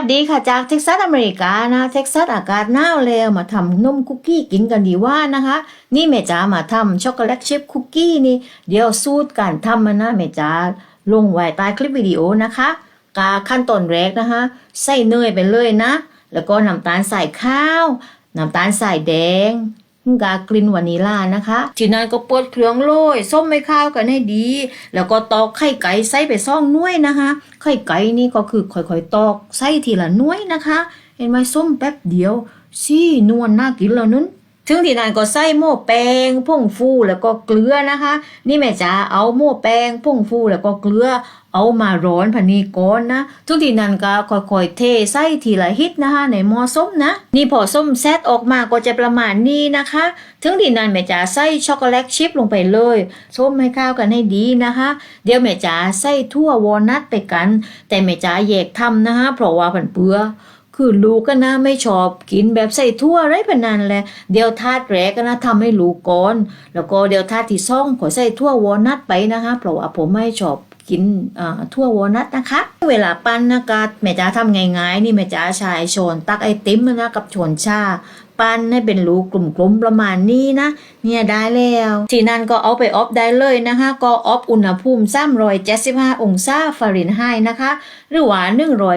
สดีค่ะจากเท็กซัสอเมริกานะเท็กซัสอากาศหนาวแล้วมาทำนมคุกกี้กินกันดีว่านะคะ นี่แม่จ๋ามาทำช็อกโกแลตชิพคุกกี้นี่เดี๋ยวสูตรการทำมันนะแม่จ๋าลงไว้ใต้คลิปวิดีโอนะคะกาขั้นตอนแรกนะคะ ใส่เนยไปเลยนะ แล้วก็น้ำตาลใส่ข้าวน้ำตาลใส่แดง กากลิ่นวานิลลานะคะจีนั้นก็เปิดเครื่องโรยส้มไม่ข้าวกันให้ดี แล้วก็ตอกไข่ไก่ใส่ไปซ่องน้วยนะคะ ไข่ไก่นี่ก็คือค่อยๆตอกใส่ทีละน้วยนะคะ เห็นไหมส้มแป๊บเดียวซี่นวลน่ากินแล้วนั้น ถึงที่นั้นก็ใส่หม้อแป้งผงฟูแล้วก็เกลือนะคะ นี่แม่จ๋าเอาหม้อแป้งผงฟูแล้วก็เกลือเอามาร้อนพันนี้ก่อนนะทุกที่นั้นก็ค่อยๆเทใส่ทีละฮิตนะคะในหม้อส้มนะ นี่พอส้มแซตออกมาก็จะประมาณนี้นะคะ ถึงที่นั้นแม่จ๋าใส่ช็อกโกแลตชิพลงไปเลยส้มให้เข้าวกันให้ดีนะคะ เดี๋ยวแม่จ๋าใส่ทั่ววอลนัทไปกัน แต่แม่จ๋าแยกทำนะคะเพราะว่าผันเปื้อ คือลูกก็นะไม่ชอบกินแบบใส่ทั่วไรพนันแหละเดี๋ยวทาดแรกก็นะทำให้ลูกก่อนแล้วก็เดี๋ยวทาดที่ซ่องขอใส่ทั่ววอลนัทไปนะคะเพราะว่าผมไม่ชอบกินอ่าทั่ววอลนัทนะคะ เวลาปั้นนะคะแม่จ๋าทำง่ายๆนี่แม่จ๋าชายชนตักไอติมนะกับชนชา ปั้นให้เป็นรูกลุ่มๆประมาณนี้นะ เนี่ยได้แล้ว ที่นั่นก็เอาไปออฟได้เลยนะคะ ก็ออฟอุณหภูมิ375องศาฟาเรนไฮต์นะคะ หรือว่า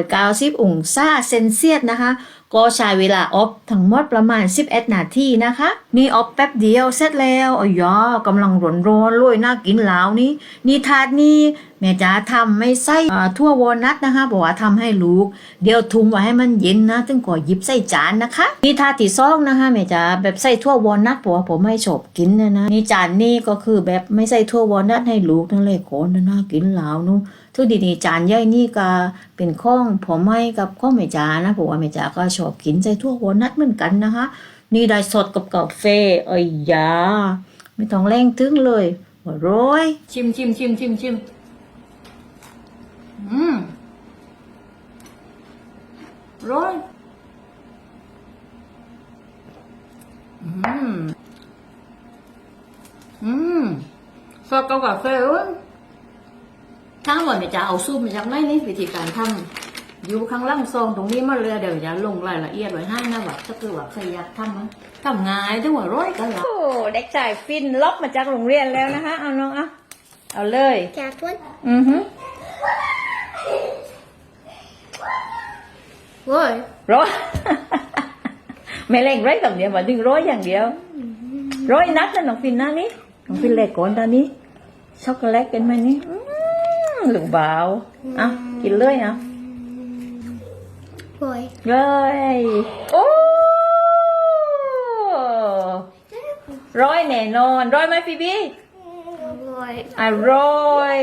190องศาเซนเซียสนะคะก็ใช้เวลาออฟทั้งหมดประมาณ 11 นาทีนะคะ นี่ออฟแป๊บเดียวเสร็จแล้วอ๋อยอกำลังร้อนๆเลยน่ากินแล้วนี่นี่ทาดนี่แม่จ๋าทำไม่ใส่ทั่ววอลนัทนะคะบอกว่าทำให้ลูก เดี๋ยวทุมไว้ให้มันเย็นนะถึงก่อหยิบใส่จานนะคะ นี่ทาดที่ซองนะคะแม่จ๋าแบบใส่ทั่ววอลนัทเพราะว่าผมไม่ชอบกินนะนะนี่จานนี่ก็คือแบบไม่ใส่ทั่ววอลนัทให้ลูกนั่นเลยโคนนะน่ากินแล้วนู้ทุกดีนี่จานใหญ่นี่ก็เป็นข้องผมให้กับข้องแม่จ๋านะเพราะว่าแม่จ๋าก็ชอบกินใส่ทั่ววอลนัทเหมือนกันนะคะ นี่ได้สดกับกาแฟเอ้ยยาไม่ต้องแรงถึงเลยหัวร้อยชิมชิมชิมชิมชิมอืมร้อย อืม อืมสดกับกาแฟเอ้ยถ้าว่าเนี่ยจะเอาซูมมาจากไหนนี่วิธีการทำอยู่ข้างล่างซองตรงนี้มาเลยเดี๋ยวจะลงรายละเอียดไว้ให้นะว่าถ้าคือว่าใครอยากทำมันทำง่ายด้วยว่าร้อยกันละโอ้เด็กชายฟินล็อกมาจากโรงเรียนแล้วนะคะเอาน้องเอาเอาเลย That one? อือฮึ Why? ร้อย ไม่เล่งไรตรงเดียวมาถึงร้อยอย่างเดียว ร้อยนัดนะน้องฟินนะนี่น้องฟินเล็กก่อนตอนนี้ ช็อกโกแลตเป็นไหมนี่อืมหรือเบาอะกินเลยอะ Why? เย้ยโอ้ร้อยแน่นอน ร้อยไหมพี่บี Why? อร่อย